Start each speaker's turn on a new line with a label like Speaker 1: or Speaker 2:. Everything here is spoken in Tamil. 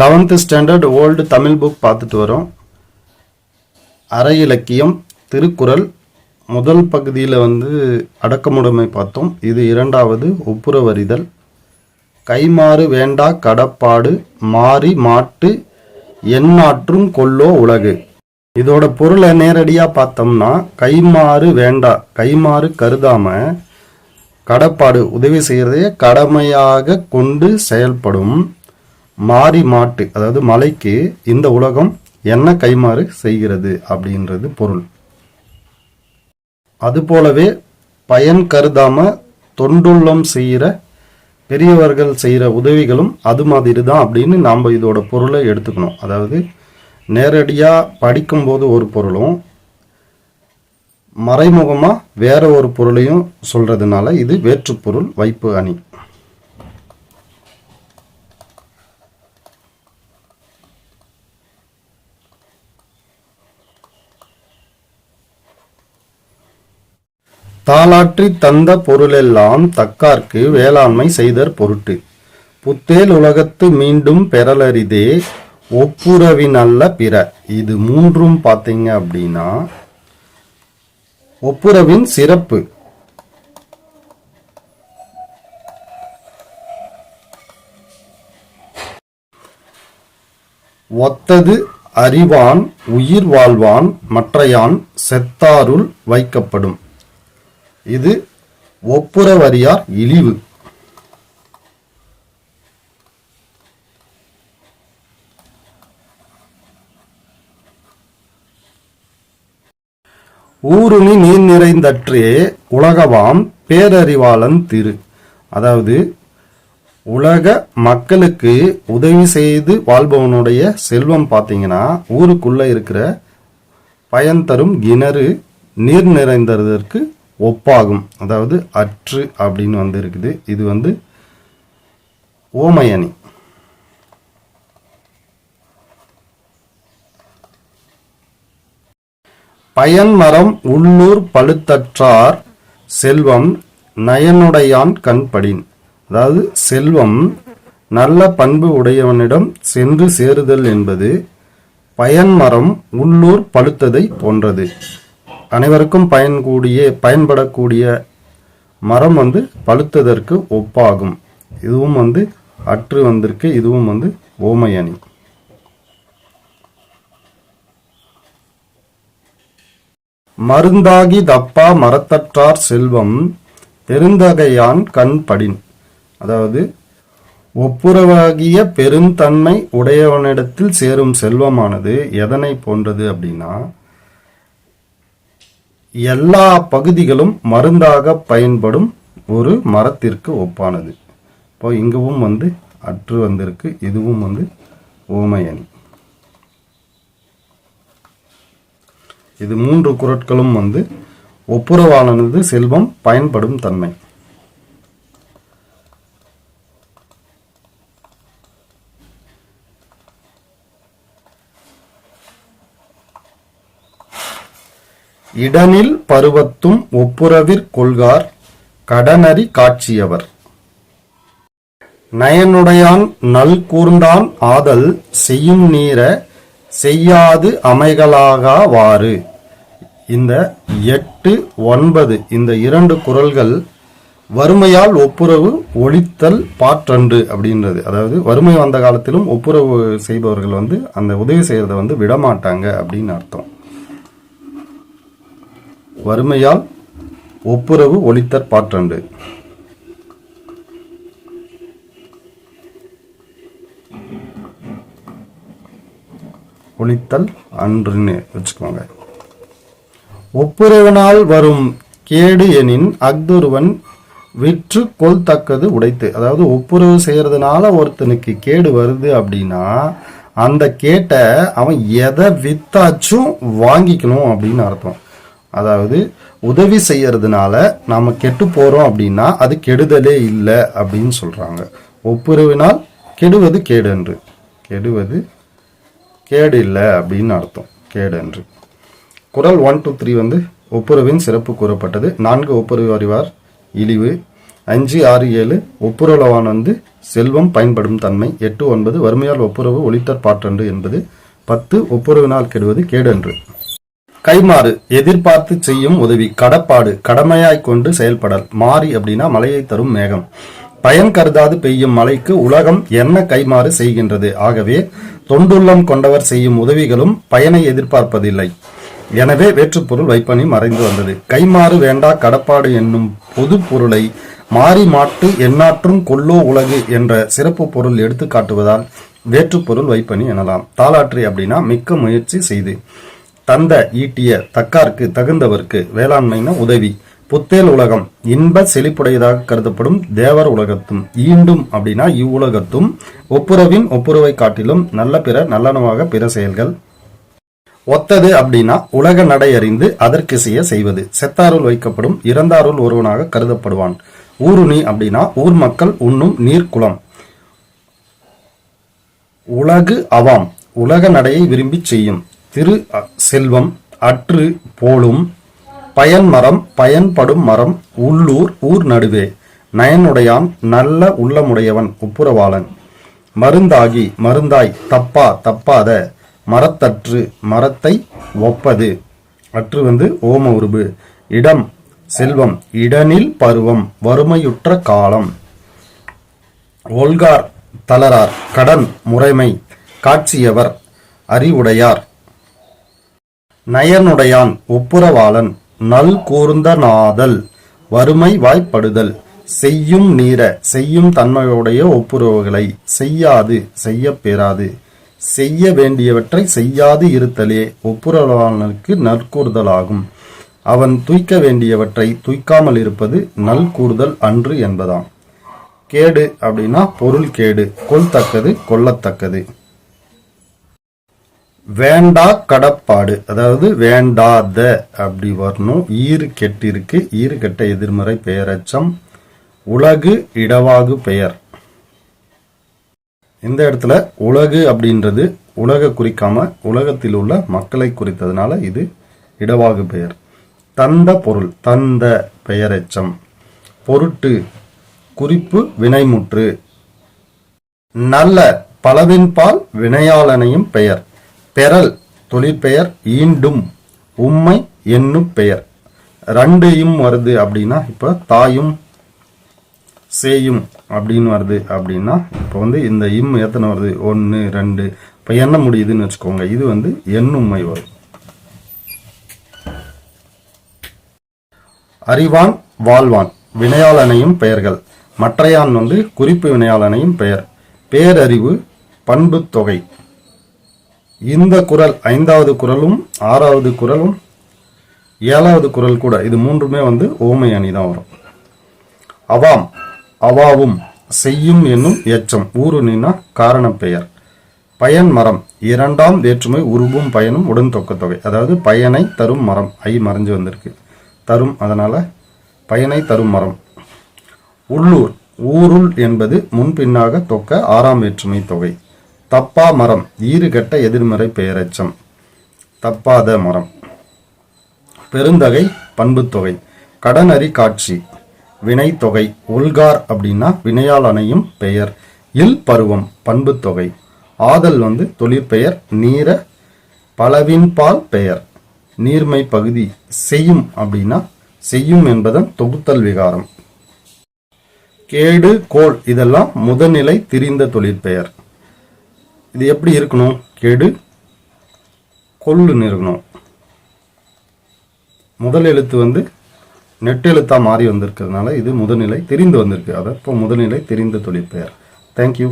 Speaker 1: eleventh standard old Tamil book பார்த்துட்டு வரோம் அரை இலக்கியம் திருக்குறள் முதல் பகுதியில் வந்து அடக்கமுடைமை பார்த்தோம் இது இரண்டாவது ஒப்புரவறிதல் கைமாறு வேண்டா கடப்பாடு மாறி மாட்டு எண்ணாற்றும் கொல்லோ உலகு இதோட பொருளை நேரடியாக பார்த்தோம்னா கைமாறு வேண்டா கைமாறு கருதாமல் கடப்பாடு உதவி செய்கிறதே கடமையாக கொண்டு செயல்படும் மாறி மாட்டு அதாவது மலைக்கு இந்த உலகம் என்ன கைமாறு செய்கிறது அப்படின்றது பொருள் அதுபோலவே பயன் கருதாம தொண்டுள்ளம் செய்கிற பெரியவர்கள் செய்கிற உதவிகளும் அது மாதிரி தான் அப்படின்னு நாம் இதோட பொருளை எடுத்துக்கணும் அதாவது நேரடியாக படிக்கும்போது ஒரு பொருளும் மறைமுகமாக வேற ஒரு பொருளையும் சொல்கிறதுனால இது வேற்றுப்பொருள் வைப்பு அணி தாலாற்றி தந்த பொருளெல்லாம் தக்கார்க்கு வேளாண்மை செய்தற் பொருட்டு புத்தேல் உலகத்து மீண்டும் பெறலரிதே ஒப்புரவின் அல்ல பிற இது மூன்றும் பார்த்தீங்க அப்படின்னா ஒப்புரவின் சிறப்பு ஒத்தது அறிவான் உயிர் வாழ்வான் மற்றையான் செத்தாருள் வைக்கப்படும் இது ஒப்புர வரியார் இழிவு ஊருணி நீர் நிறைந்தற்றே உலகவாம் பேரறிவாளன் திரு அதாவது உலக மக்களுக்கு உதவி செய்து வாழ்பவனுடைய செல்வம் பார்த்தீங்கன்னா ஊருக்குள்ள இருக்கிற பயன் தரும் கிணறு நீர் நிறைந்ததற்கு ஒப்பாகும் அதாவது அற்று அப்படின்னு வந்து இருக்குது இது வந்து ஓமயனி பயன்மரம் உள்ளூர் பழுத்தற்றார் செல்வம் நயனுடையான் கண்படின் அதாவது செல்வம் நல்ல பண்பு உடையவனிடம் சென்று சேருதல் என்பது பயன்மரம் உள்ளூர் பழுத்ததை போன்றது அனைவருக்கும் பயன்கூடிய பயன்படக்கூடிய மரம் வந்து பழுத்ததற்கு ஒப்பாகும் இதுவும் வந்து அற்று வந்திருக்கு இதுவும் வந்து ஓமையணி மருந்தாகி தப்பா மரத்தற்றார் செல்வம் பெருந்தகையான் கண் படின் அதாவது ஒப்புரவாகிய பெருந்தன்மை உடையவனிடத்தில் சேரும் செல்வமானது எதனை போன்றது அப்படின்னா எல்லா பகுதிகளும் மருந்தாக பயன்படும் ஒரு மரத்திற்கு ஒப்பானது இப்போ இங்கவும் வந்து அற்று வந்திருக்கு இதுவும் வந்து ஓமையணி இது மூன்று குரட்களும் வந்து ஒப்புரவானது செல்வம் பயன்படும் தன்மை இடனில் பருவத்தும் ஒப்புரவிற் கொள்கார் கடனறி காட்சியவர் நயனுடையான் நல் கூர்ந்தான் ஆதல் செய்யும் நீர செய்யாது அமைகளாகாவாறு இந்த எட்டு ஒன்பது இந்த இரண்டு குரல்கள் வறுமையால் ஒப்புரவு ஒழித்தல் பாற்றன்று அப்படின்றது அதாவது வறுமை வந்த காலத்திலும் ஒப்புரவு செய்பவர்கள் வந்து அந்த உதவி செய்கிறத வந்து விடமாட்டாங்க அப்படின்னு அர்த்தம் வறுமையால் ஒப்புரவு ஒளித்தற் பாற்றண்டு ஒளித்தல் அன்றுன்னு வச்சுக்கோங்க ஒப்புரவினால் வரும் கேடு எனின் அக்தொருவன் விற்று தக்கது உடைத்து அதாவது ஒப்புரவு செய்கிறதுனால ஒருத்தனுக்கு கேடு வருது அப்படின்னா அந்த கேட்டை அவன் எதை வித்தாச்சும் வாங்கிக்கணும் அப்படின்னு அர்த்தம் அதாவது உதவி செய்யறதுனால நாம் கெட்டு போகிறோம் அப்படின்னா அது கெடுதலே இல்லை அப்படின்னு சொல்கிறாங்க ஒப்புரவினால் கெடுவது கேடன்று கெடுவது கேடு இல்லை அப்படின்னு அர்த்தம் கேடன்று குரல் ஒன் டூ த்ரீ வந்து ஒப்புரவின் சிறப்பு கூறப்பட்டது நான்கு ஒப்புரவு அறிவார் இழிவு அஞ்சு ஆறு ஏழு ஒப்புரவான் வந்து செல்வம் பயன்படும் தன்மை எட்டு ஒன்பது வறுமையால் ஒப்புரவு ஒளித்தற்பாற்றன்று என்பது பத்து ஒப்புரவினால் கெடுவது கேடன்று கைமாறு எதிர்பார்த்து செய்யும் உதவி கடப்பாடு கடமையாய் கொண்டு செயல்படல் மாறி அப்படின்னா மலையை தரும் மேகம் பயன் கருதாது பெய்யும் மலைக்கு உலகம் என்ன கைமாறு செய்கின்றது ஆகவே தொண்டுள்ளம் கொண்டவர் செய்யும் உதவிகளும் பயனை எதிர்பார்ப்பதில்லை எனவே வேற்றுப்பொருள் வைப்பனி மறைந்து வந்தது கைமாறு வேண்டா கடப்பாடு என்னும் பொது பொருளை மாறி மாட்டு எண்ணாற்றும் கொல்லோ உலகு என்ற சிறப்பு பொருள் எடுத்து காட்டுவதால் வேற்றுப்பொருள் வைப்பனி எனலாம் தாளாற்றி அப்படின்னா மிக்க முயற்சி செய்து தந்த ஈட்டிய தக்கார்க்கு தகுந்தவர்க்கு வேளாண்மைன்னு உதவி புத்தேல் உலகம் இன்ப செழிப்புடையதாக கருதப்படும் தேவர் உலகத்தும் ஈண்டும் அப்படின்னா இவ்வுலகத்தும் ஒப்புரவின் ஒப்புரவை காட்டிலும் நல்ல பிற நல்லனவாக பிற செயல்கள் ஒத்தது அப்படின்னா உலக நடை அறிந்து அதற்கு செய்ய செய்வது செத்தாருள் வைக்கப்படும் இறந்தாருள் ஒருவனாக கருதப்படுவான் ஊருணி அப்படின்னா ஊர் மக்கள் உண்ணும் நீர் குளம் உலகு அவாம் உலக நடையை விரும்பி செய்யும் திரு செல்வம் அற்று போலும் பயன் மரம் பயன்படும் மரம் உள்ளூர் ஊர் நடுவே நயனுடையான் நல்ல உள்ளமுடையவன் ஒப்புரவாளன் மருந்தாகி மருந்தாய் தப்பா தப்பாத மரத்தற்று மரத்தை ஒப்பது அற்று வந்து ஓம உருபு இடம் செல்வம் இடனில் பருவம் வறுமையுற்ற காலம் ஒல்கார் தளரார் கடன் முறைமை காட்சியவர் அறிவுடையார் நயனுடையான் ஒப்புரவாளன் நல் கூர்ந்த நாதல் வறுமை வாய்ப்படுதல் செய்யும் நீர செய்யும் தன்மையுடைய ஒப்புரவுகளை செய்யாது பெறாது செய்ய வேண்டியவற்றை செய்யாது இருத்தலே ஒப்புரவாளனுக்கு நற்கூறுதலாகும் அவன் தூய்க்க வேண்டியவற்றை தூய்க்காமல் இருப்பது நல்கூறுதல் அன்று என்பதாம் கேடு அப்படின்னா பொருள் கேடு கொள்தக்கது கொல்லத்தக்கது வேண்டா கடப்பாடு அதாவது வேண்டாத அப்படி வரணும் ஈறு கெட்டிருக்கு ஈறு கெட்ட எதிர்மறை பெயரச்சம் உலகு இடவாகு பெயர் இந்த இடத்துல உலகு அப்படின்றது உலக குறிக்காம உலகத்தில் உள்ள மக்களை குறித்ததுனால இது இடவாகு பெயர் தந்த பொருள் தந்த பெயரெச்சம் பொருட்டு குறிப்பு வினைமுற்று நல்ல பலவின்பால் வினையாளனையும் பெயர் பெறல் தொழிற்பெயர் ஈண்டும் உம்மை என்னும் பெயர் ரெண்டையும் வருது அப்படின்னா இப்போ தாயும் சேயும் அப்படின்னு வருது அப்படின்னா இப்போ வந்து இந்த இம் எத்தனை வருது ஒன்று ரெண்டு இப்போ என்ன முடியுதுன்னு வச்சுக்கோங்க இது வந்து எண்ணும்மை வரும் அறிவான் வாழ்வான் வினையாளனையும் பெயர்கள் மற்றையான் வந்து குறிப்பு வினையாளனையும் பெயர் பேரறிவு பண்புத்தொகை இந்த குரல் ஐந்தாவது குரலும் ஆறாவது குரலும் ஏழாவது குரல் கூட இது மூன்றுமே வந்து ஓமை அணி தான் வரும் அவாம் அவாவும் செய்யும் என்னும் எச்சம் ஊருணினா காரண பெயர் பயன் மரம் இரண்டாம் வேற்றுமை உருவும் பயனும் உடன் தொக்கத்தொகை அதாவது பயனை தரும் மரம் ஐ மறைஞ்சு வந்திருக்கு தரும் அதனால் பயனை தரும் மரம் உள்ளூர் ஊருள் என்பது முன்பின்னாக தொக்க ஆறாம் வேற்றுமை தொகை தப்பா மரம் ஈறுகட்ட எதிர்மறை பெயரச்சம் தப்பாத மரம் பெருந்தகை பண்புத்தொகை கடனறி காட்சி வினைத்தொகை உள்கார் அப்படின்னா வினையால் அணையும் பெயர் இல் பருவம் பண்புத்தொகை ஆதல் வந்து தொழிற்பெயர் நீர பலவின்பால் பெயர் நீர்மை பகுதி செய்யும் அப்படின்னா செய்யும் என்பதன் தொகுத்தல் விகாரம் கேடு கோள் இதெல்லாம் முதநிலை திரிந்த தொழிற்பெயர் இது எப்படி இருக்கணும் கெடு கொல்லுன்னு இருக்கணும் முதல் எழுத்து வந்து நெட்டெழுத்தாக மாறி வந்திருக்கிறதுனால இது முதல்நிலை தெரிந்து வந்திருக்கு அதை இப்போ முதல்நிலை தெரிந்த தொழிற்பெயர் தேங்க்யூ